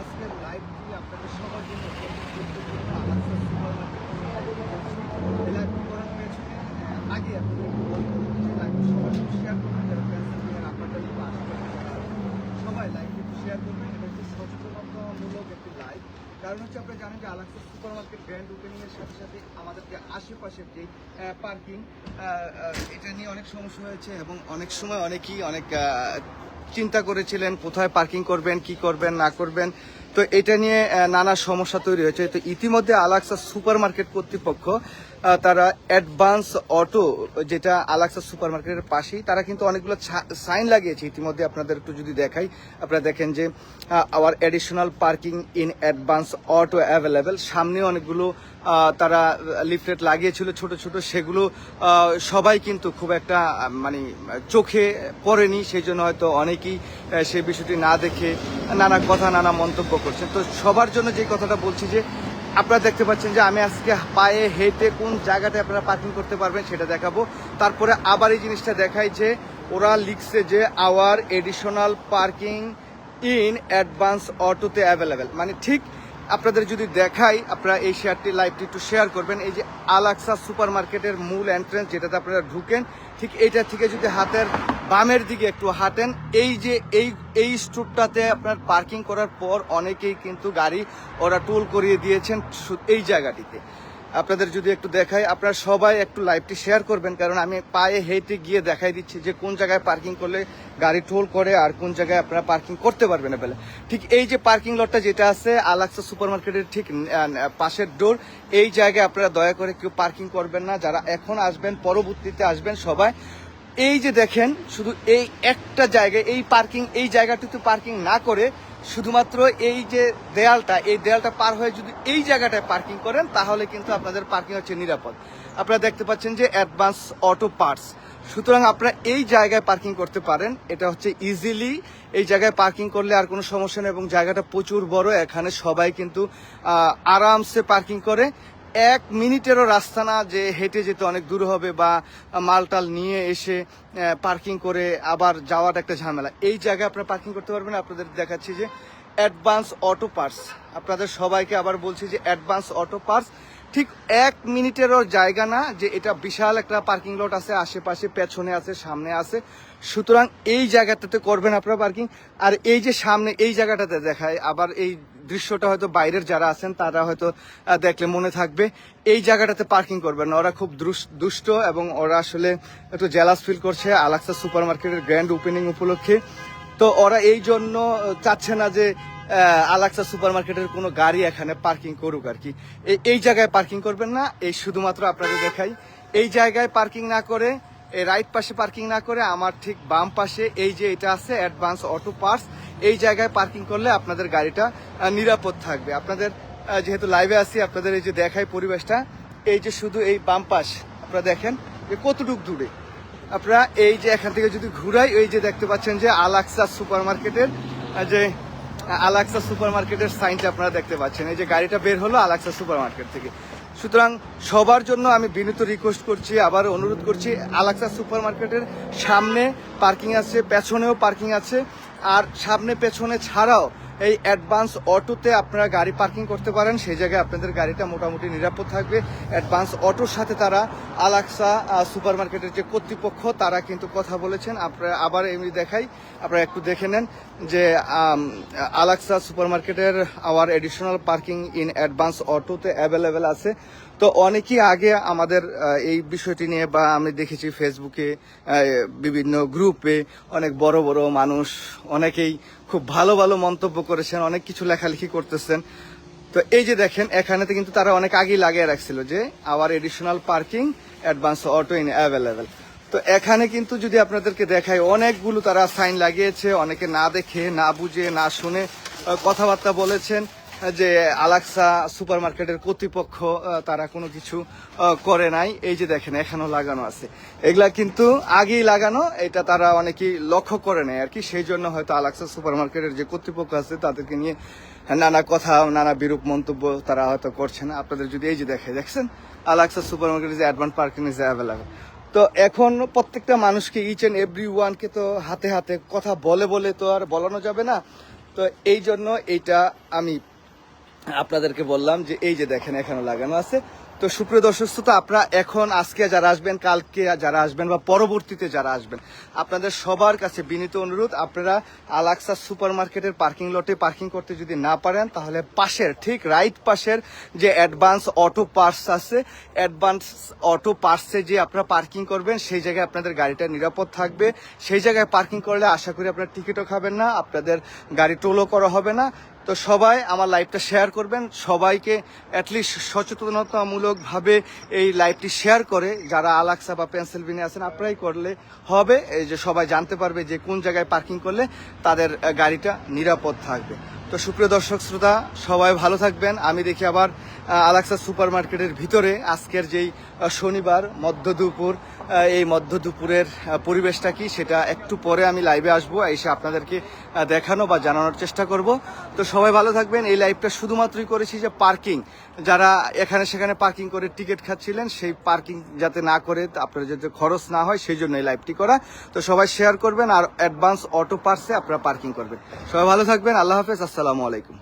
আজকের লাইভটি আপনাদের সবার জন্য লাইভটি করা হয়েছে আগে আপনাদের লাইভটি সবার শেয়ার করবেন যারা আপনাদের সবাই লাইভটি শেয়ার করবেন এটা একটি সচেতনতামূলক একটি লাইভ কারণ হচ্ছে আপনারা জানেন যে Alaxa super market grand opening এর সাথে সাথে আমাদের যে আশেপাশের যে পার্কিং এটা নিয়ে অনেক সমস্যা হয়েছে এবং অনেক সময় অনেকেই অনেক চিন্তা করেছিলেন কোথায় পার্কিং করবেন, কি করবেন, না করবেন। তো এটা নিয়ে নানা সমস্যা তৈরি হয়েছে। তো ইতিমধ্যে আলাক্সা সুপার মার্কেট কর্তৃপক্ষ তারা অ্যাডভান্স অটো, যেটা আলাক্সা সুপার মার্কেটের পাশেই, তারা কিন্তু অনেকগুলো সাইন লাগিয়েছে। ইতিমধ্যে আপনাদের একটু যদি দেখাই, আপনারা দেখেন যে our additional parking in advance auto available সামনে অনেকগুলো তারা লিফলেট লাগিয়েছিল, ছোট ছোট, সেগুলো সবাই কিন্তু খুব একটা মানে চোখে পড়েনি সেই জন্য হয়তো অনেকেই সেই বিষয়টি না দেখে নানা কথা, নানা মন্তব্য করছেন। তো সবার জন্য যে কথাটা বলছি যে আপনারা দেখতে পাচ্ছেন যে আমি আজকে পায়ে হেঁটে কোন জায়গাটায় আপনারা পার্কিং করতে পারবেন সেটা দেখাবো। তারপরে আবার এই জিনিসটা দেখাই যে ওরা লিখছে যে our additional parking in advance অটোতে অ্যাভেলেবেল মানে ঠিক আপনাদের যদি দেখাই, আপনারা এই শেয়ারটি লাইভটি একটু শেয়ার করবেন। এই যে আলাক্সা সুপার মার্কেটের মূল এন্ট্রেন্স যেটাতে আপনারা ঢুকেন, ঠিক এইটা থেকে যদি হাতের বামের দিকে একটু হাঁটেন, এই যে এই এই স্টুপটাতে আপনার পার্কিং করার পর অনেকেই কিন্তু গাড়ি ওরা টোল করিয়ে দিয়েছেন এই জায়গাটিতে। আপনাদের যদি একটু দেখাই, আপনারা সবাই একটু লাইভটি শেয়ার করবেন, কারণ আমি পায়ে হেঁটে গিয়ে দেখাই দিচ্ছি যে কোন জায়গায় পার্কিং করলে গাড়ি টোল করে আর কোন জায়গায় আপনারা পার্কিং করতে পারবেন না বলে। ঠিক এই যে পার্কিং লটটা যেটা আছে, আলাক্সা সুপার মার্কেটের ঠিক পাশের ডোর এই জায়গায় আপনারা দয়া করে কেউ পার্কিং করবেন না। যারা এখন আসবেন, পরবর্তীতে আসবেন সবাই, এই যে দেখেন, শুধু এই একটা জায়গায়, এই পার্কিং এই জায়গাটিতে পার্কিং না করে শুধুমাত্র এই যে দেয়ালটা, এই দেয়ালটা পার হয়ে যদি এই জায়গাটায় পার্কিং করেন, তাহলে কিন্তু আপনাদের পার্কিং হচ্ছে নিরাপদ। আপনারা দেখতে পাচ্ছেন যে অ্যাডভান্স অটো পার্টস সুতরাং আপনারা এই জায়গায় পার্কিং করতে পারেন। এটা হচ্ছে ইজিলি এই জায়গায় পার্কিং করলে আর কোনো সমস্যা নেই এবং জায়গাটা প্রচুর বড়। এখানে সবাই কিন্তু আরামসে পার্কিং করে। এক মিনিটেরও রাস্তা না যে হেঁটে যেতে অনেক দূর হবে বা মালটাল নিয়ে এসে পার্কিং করে আবার যাওয়াটা একটা ঝামেলা। এই জায়গায় আপনারা পার্কিং করতে পারবেন। আপনাদের দেখাচ্ছি যে অ্যাডভান্স অটো পার্টস। আপনাদের সবাইকে আবার বলছি যে অ্যাডভান্স অটো পার্টস। ঠিক এক মিনিটেরও জায়গা না যে এটা বিশাল একটা পার্কিং লট আছে, আশেপাশে পেছনে আছে, সামনে আছে। সুতরাং এই জায়গাটাতে করবেন আপনারা পার্কিং। আর এই যে সামনে এই জায়গাটাতে দেখায়, আবার এই দৃশ্যটা হয়তো বাইরের যারা আছেন, তারা হয়তো দেখলে মনে থাকবে। এই জায়গাটাতে পার্কিং করবেন। ওরা খুব দুষ্ট এবং ওরা আসলে একটু জেলাস ফিল করছে আলাক্সা সুপার মার্কেটের গ্র্যান্ড ওপেনিং উপলক্ষে। তো ওরা এই জন্য চাচ্ছে না যে আলাক্সা সুপার মার্কেটের কোনো গাড়ি এখানে পার্কিং করুক আর কি। এই- জায়গায় পার্কিং করবেন না, এই শুধুমাত্র আপনাদের দেখাই। এই জায়গায় পার্কিং না করে রাইট পাশে পার্কিং না করে, আমার ঠিক বাম পাশে এই যে এটা আছে অ্যাডভান্স অটো পার্টস এই জায়গায় পার্কিং করলে আপনাদের গাড়িটা নিরাপদ থাকবে। আপনাদের যেহেতু লাইভে আসি আপনাদের এই যে দেখাই পরিবেশটা, এই যে শুধু এই বাম আপনারা দেখেন যে কতটুক দূরে। আপনারা এই যে এখান থেকে যদি ঘুরাই, এই যে দেখতে পাচ্ছেন যে আলাক্সা সুপার মার্কেটের যে, আলাক্সা সুপার মার্কেটের সাইনটা আপনারা দেখতে পাচ্ছেন। এই যে গাড়িটা বের হলো আলাক্সা সুপার মার্কেট থেকে। সুতরাং সবার জন্য আমি বিনীত রিকোয়েস্ট করছি, আবার অনুরোধ করছি, আলাক্সা সুপার মার্কেটের সামনে পার্কিং আছে, পেছনেও পার্কিং আছে। আর সামনে পেছনে ছাড়াও এই অ্যাডভান্স অটোতে আপনারা গাড়ি পার্কিং করতে পারেন। সেই জায়গায় আপনাদের গাড়িটা মোটামুটি নিরাপদ থাকবে। অ্যাডভান্স অটোর সাথে তারা আলাক্সা সুপার মার্কেটের যে কর্তৃপক্ষ, তারা কিন্তু কথা বলেছেন। আপনারা আবার এমনি দেখাই, আপনারা একটু দেখে নেন যে আলাক্সা সুপার মার্কেটের our additional parking in advance অটোতে অ্যাভেলেবেল আছে। তো অনেকেই আগে আমাদের এই বিষয়টি নিয়ে বা আমি দেখেছি ফেসবুকে বিভিন্ন গ্রুপে অনেক বড় বড় মানুষ অনেকেই খুব ভালো ভালো মন্তব্য করেছেন, অনেক কিছু লেখালেখি করতেছেন। তো এই যে দেখেন, এখানেতে কিন্তু তারা অনেক আগেই লাগিয়ে রাখছিল যে our additional parking advance auto in available তো এখানে কিন্তু যদি আপনাদেরকে দেখায় অনেকগুলো তারা সাইন লাগিয়েছে, অনেকে না দেখে, না বুঝে, না শুনে কথাবার্তা বলেছেন। যে আলাক্সা সুপার মার্কেটের কর্তৃপক্ষ তারা কোনো কিছু করে নাই। এই যে দেখেন, এখানেও লাগানো আছে। এগুলা কিন্তু আগেই লাগানো, এটা তারা অনেকেই লক্ষ্য করে নেয় আর কি। সেই জন্য হয়তো আলাক্সা সুপার মার্কেটের যে কর্তৃপক্ষ আছে, তাদেরকে নিয়ে নানা কথা, নানা বিরূপ মন্তব্য তারা হয়তো করছে না। আপনাদের যদি এই যে দেখে, দেখছেন? আলাক্সা সুপার মার্কেটের যে অ্যাডভান্স পার্কিং ইজ অ্যাভেলেবেল তো এখন প্রত্যেকটা মানুষকে ইচ এন্ড এভরি ওয়ানকে তো হাতে হাতে কথা বলে বলে তো আর বলানো যাবে না। তো এই জন্য এইটা আমি আপনাদেরকে বললাম যে এই যে দেখেন এখানে লাগানো আছে। তো সুপ্রিয় দর্শক শ্রোতা, আপনারা এখন আজকে যারা আসবেন, কালকে যারা আসবেন বা পরবর্তীতে যারা আসবেন, আপনাদের সবার কাছে বিনীত অনুরোধ, আপনারা আলাক্সা সুপার মার্কেটের পার্কিং লটে পার্কিং করতে যদি না পারেন, তাহলে পাশের, ঠিক রাইট পাশের যে অ্যাডভান্স অটো পার্স আছে অ্যাডভান্স অটো পার্সে যে আপনারা পার্কিং করবেন, সেই জায়গায় আপনাদের গাড়িটা নিরাপদ থাকবে। সেই জায়গায় পার্কিং করলে আশা করি আপনারা টিকিটও খাবেন না, আপনাদের গাড়ি টোলও করা হবে না। তো সবাই আমার লাইভটা শেয়ার করবেন। সবাইকে অ্যাটলিস্ট সচেতনতামূলকভাবে এই লাইভটি শেয়ার করে। যারা আলাক্সা বা পেন্সিলভেনিয়া আছেন আপনারাই করলে হবে। এই যে সবাই জানতে পারবে যে কোন জায়গায় পার্কিং করলে তাদের গাড়িটা নিরাপদ থাকবে। তো সুপ্রিয় দর্শক, শ্রোতা, সবাই ভালো থাকবেন। আমি দেখি আবার আলাক্সা সুপার মার্কেটের ভিতরে আজকের যেই শনিবার, মধ্য দুপুর এই মধ্য দুপুরের পরিবেশটা কি সেটা একটু পরে আমি লাইভে আসব, এসে আপনাদেরকে দেখানো বা জানানোর চেষ্টা করব। তো সবাই ভালো থাকবেন। এই লাইভটা শুধুমাত্রই করেছি যে পার্কিং যারা এখানে সেখানে পার্কিং করে টিকিট খাচ্ছিলেন, সেই পার্কিং যাতে না করে আপনার যাতে খরচ না হয়, সেই জন্য এই লাইভটি করা। তো সবাই শেয়ার করবেন আর অ্যাডভান্স অটো পার্সে আপনারা পার্কিং করবেন। সবাই ভালো থাকবেন। আল্লাহ হাফেজ। আসসালামু আলাইকুম।